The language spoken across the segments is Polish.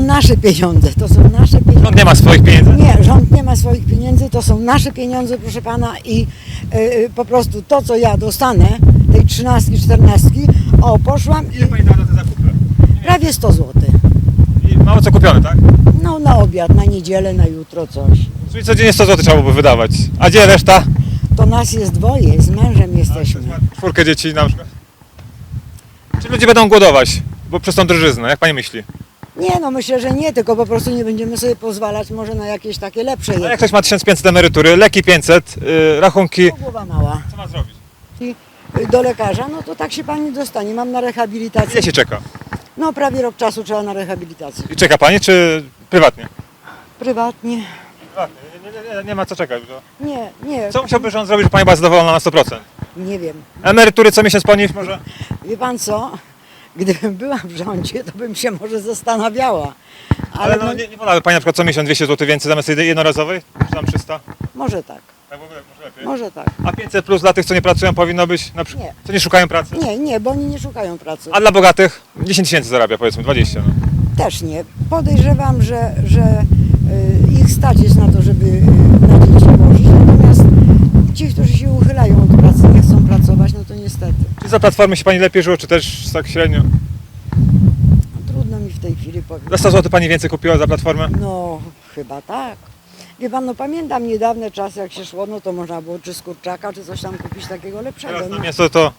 są nasze pieniądze, to są nasze pieniądze. Rząd nie ma swoich pieniędzy. Nie, rząd nie ma swoich pieniędzy, to są nasze pieniądze, proszę pana, i y, po prostu to, co ja dostanę, tej trzynastki, czternastki, o, poszłam i Ile pani dała na te zakupy? prawie 100 zł. I mało co kupione, tak? No na obiad, na niedzielę, na jutro coś. Czyli codziennie 100 zł trzeba byłoby wydawać. A gdzie reszta? To nas jest dwoje, z mężem jesteśmy. Czwórkę dzieci na przykład. Czy ludzie będą głodować? Bo przez tą drożyznę, jak pani myśli? Nie, no myślę, że nie, tylko po prostu nie będziemy sobie pozwalać może na jakieś takie lepsze A jak ktoś ma 1500 emerytury, leki 500, yy, rachunki... Głowa mała. Co ma zrobić? I y, do lekarza, no to tak się pan nie dostanie. Mam na rehabilitację. Ile się czeka? No prawie rok czasu trzeba na rehabilitację. I czeka pani, czy prywatnie? Prywatnie. Prywatnie, nie, nie, nie, nie ma co czekać. Bo... Nie, nie. Co musiałby rząd zrobić, żeby pani była zadowolona na 100%? Nie wiem. Emerytury co miesiąc podnieść może? Wie pan co? Gdybym była w rządzie, to bym się może zastanawiała. Ale no, nie, nie wolałaby pani na przykład co miesiąc 200 zł więcej zamiast tej jednorazowej? Czy tam 300? Może tak, Tak w ogóle może lepiej. może tak. A 500 plus dla tych, co nie pracują, powinno być na przykład. Nie. Co nie szukają pracy? Nie, nie, bo oni nie szukają pracy. A dla bogatych 10 tysięcy zarabia, powiedzmy 20. No. Też nie. Podejrzewam, że, że y, ich stać jest na to, żeby y, na dzieci włożyć. Natomiast ci, którzy się uchylają od pracy, nie chcą pracować, no to niestety. Czy za platformy się pani lepiej żyło, czy też tak średnio? Trudno mi w tej chwili powiedzieć. Za 100 zł pani więcej kupiła za platformę? No, chyba tak. Wie pan, no pamiętam niedawne czasy, jak się szło, no to można było czy z kurczaka, czy coś tam kupić takiego lepszego. Teraz No. na mięso to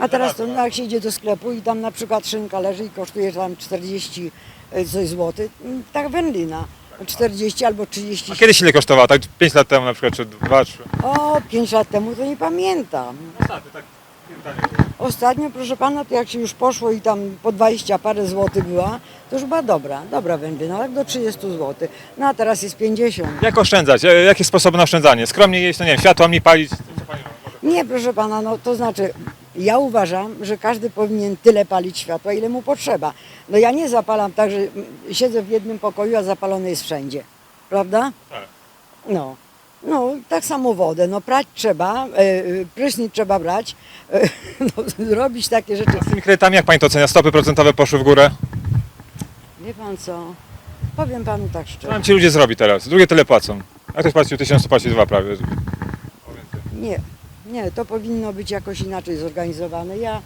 A teraz to no, jak się idzie do sklepu i tam na przykład szynka leży i kosztuje tam 40 coś złotych, mm, tak wędlina. 40 albo 30. A kiedyś ile kosztowała? Tak 5 lat temu na przykład, czy 2, 3? O, 5 lat temu to nie pamiętam. Ostatnio, tak. Ostatnio, proszę pana, to jak się już poszło i tam po 20 parę złotych była, to już była dobra, dobra wędlina, tak do 30 zł. No a teraz jest 50. Jak oszczędzać? E, Jakie sposoby na oszczędzanie? Skromnie jeść, no nie wiem, światła mniej palić? Co pani? Nie, proszę pana, no to znaczy, ja uważam, że każdy powinien tyle palić światła, ile mu potrzeba. No ja nie zapalam tak, że mm, siedzę w jednym pokoju, a zapalone jest wszędzie. Prawda? Tak. No. No, tak samo wodę. No prać trzeba, e, prysznic trzeba brać, e, no, robić takie rzeczy. A z tymi kredytami jak pani to ocenia? Stopy procentowe poszły w górę? Wie pan co? Powiem panu tak Co szczerze. nam ci ludzie zrobi teraz? Drugie tyle płacą. Jak ktoś płacił 1000, to płaci dwa prawie. Nie, nie, to powinno być jakoś inaczej zorganizowane. Ja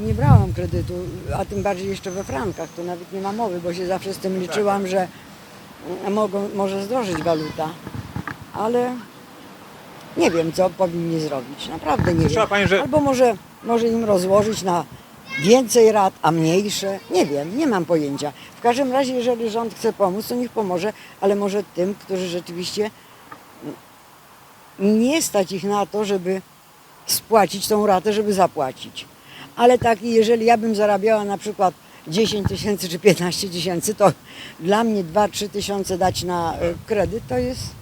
y, nie brałam kredytu, a tym bardziej jeszcze we frankach, to nawet nie ma mowy, bo się zawsze z tym liczyłam, że y, mogą, może zdrożyć waluta. Ale nie wiem, co powinni zrobić. Naprawdę nie Słyszała wiem. pani, że Albo może, może im rozłożyć na więcej rat, a mniejsze. Nie wiem, nie mam pojęcia. W każdym razie, jeżeli rząd chce pomóc, to niech pomoże, ale może tym, którzy rzeczywiście nie stać ich na to, żeby spłacić tą ratę, żeby zapłacić. Ale tak, jeżeli ja bym zarabiała na przykład 10 tysięcy czy 15 tysięcy, to dla mnie 2-3 tysiące dać na e, kredyt to jest